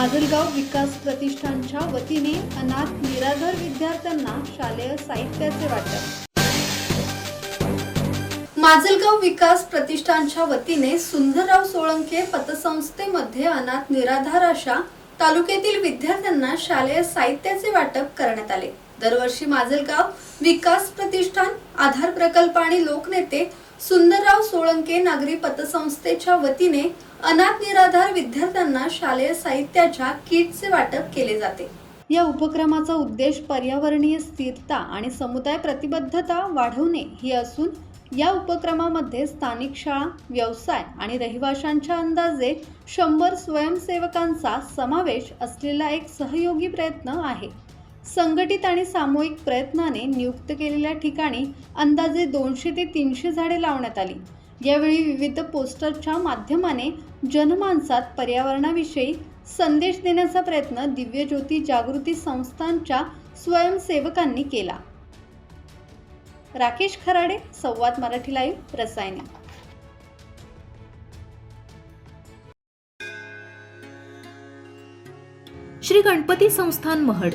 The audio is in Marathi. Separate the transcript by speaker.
Speaker 1: माजलगाव विकास प्रतिष्ठानच्या वतीने अनाथ निराधार विद्यार्थ्यांना शालेय साहित्याचे वाटप. माजलगाव विकास प्रतिष्ठानच्या वतीने सुंदरराव सोळंके पतसंस्थेमध्ये अनाथ निराधार अशा तालुक्यातील विद्यार्थ्यांना शालेय साहित्याचे वाटप करण्यात आले. दरवर्षी माजलगाव विकास प्रतिष्ठान आधार प्रकल्प आणि लोकनेते सुंदरराव सोळंके नागरी पतसंस्थेच्या वतीने अनाथ निराधार विद्यार्थ्यांना शालेय साहित्याच्या किटचे वाटप केले जाते. या उपक्रमाचा उद्देश पर्यावरणीय स्थिरता आणि समुदाय प्रतिबद्धता वाढवणे ही असून या उपक्रमामध्ये स्थानिक शाळा व्यवसाय आणि रहिवाशांच्या अंदाजे शंभर स्वयंसेवकांचा समावेश असलेला एक सहयोगी प्रयत्न आहे. संघटित आणि सामूहिक प्रयत्नाने नियुक्त केलेल्या ठिकाणी अंदाजे दोनशे ते तीनशे झाडे लावण्यात आली. यावेळी विविध पोस्टरच्या माध्यमाने जनमानसात पर्यावरणाविषयी संदेश देण्याचा प्रयत्न दिव्यज्योती जागृती संस्थांच्या स्वयंसेवकांनी केला. राकेश खराडे संवाद मराठी लाईव्ह रसायने.
Speaker 2: श्री गणपती संस्थान महड.